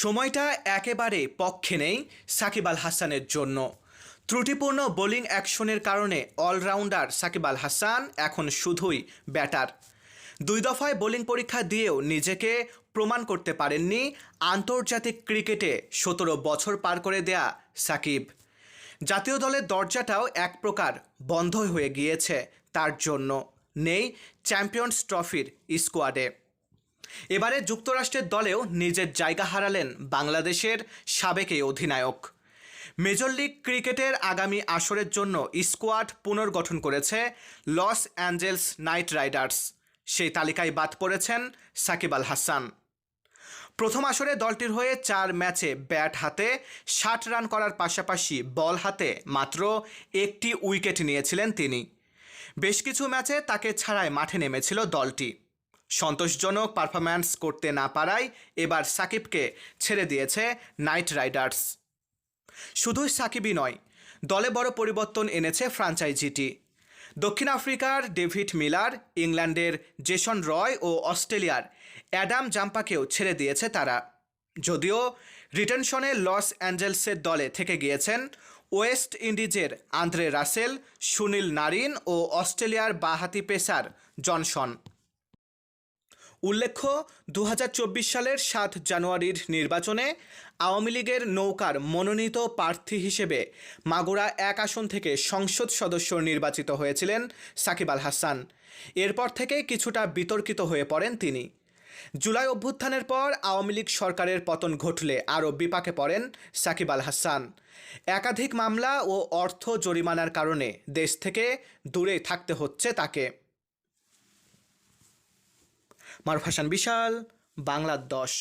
সময়টা একেবারে পক্ষে নেই সাকিব আল হাসানের জন্য। ত্রুটিপূর্ণ বোলিং অ্যাকশনের কারণে অলরাউন্ডার সাকিব আল হাসান এখন শুধুই ব্যাটার। দুই দফায় বোলিং পরীক্ষা দিয়েও নিজেকে প্রমাণ করতে পারেননি আন্তর্জাতিক ক্রিকেটে সতেরো বছর পার করে দেয়া সাকিব। জাতীয় দলের দরজাটাও এক প্রকার বন্ধ হয়ে গিয়েছে তার জন্য। নেই চ্যাম্পিয়ন্স ট্রফির স্কোয়াডে। এবারে যুক্তরাষ্ট্রের দলেও নিজের জায়গা হারালেন বাংলাদেশের সাবেক এই অধিনায়ক। মেজর লিগ ক্রিকেটের আগামী আসরের জন্য স্কোয়াড পুনর্গঠন করেছে লস অ্যাঞ্জেলস নাইট রাইডার্স। সেই তালিকায় বাদ পড়েছেন সাকিব আল হাসান। প্রথম আসরে দলটির হয়ে চার ম্যাচে ব্যাট হাতে, ষাট রান করার পাশাপাশি বল হাতে মাত্র একটি উইকেট নিয়েছিলেন তিনি। বেশ কিছু ম্যাচে তাকে ছাড়াই মাঠে নেমেছিল দলটি। সন্তোষজনক পারফরম্যান্স করতে না পারায় এবার সাকিবকে ছেড়ে দিয়েছে নাইট রাইডার্স। শুধুই সাকিবই নয়, দলে বড় পরিবর্তন এনেছে ফ্রাঞ্চাইজিটি। দক্ষিণ আফ্রিকার ডেভিড মিলার, ইংল্যান্ডের জেসন রয় ও অস্ট্রেলিয়ার অ্যাডাম জাম্পাকেও ছেড়ে দিয়েছে তারা। যদিও রিটেনশনে লস অ্যাঞ্জেলসের দলে থেকে গিয়েছেন ওয়েস্ট ইন্ডিজের আন্দ্রে রাসেল, সুনীল নারিন ও অস্ট্রেলিয়ার বাহাতি পেসার জনসন। উল্লেখ্য দু হাজার চব্বিশ সালের সাত জানুয়ারির নির্বাচনে আওয়ামী লীগের নৌকার মনোনীত প্রার্থী হিসেবে মাগুরা এক আসন থেকে সংসদ সদস্য নির্বাচিত হয়েছিলেন সাকিব আল হাসান। এরপর থেকে কিছুটা বিতর্কিত হয়ে পড়েন তিনি। জুলাই অভ্যুত্থানের পর আওয়ামী লীগ সরকারের পতন ঘটলে আরও বিপাকে পড়েন সাকিব আল হাসান। একাধিক মামলা ও অর্থ জরিমানার কারণে দেশ থেকে দূরে থাকতে হচ্ছে তাকে। মারুফ হাসান বিশাল বাংলা দশ।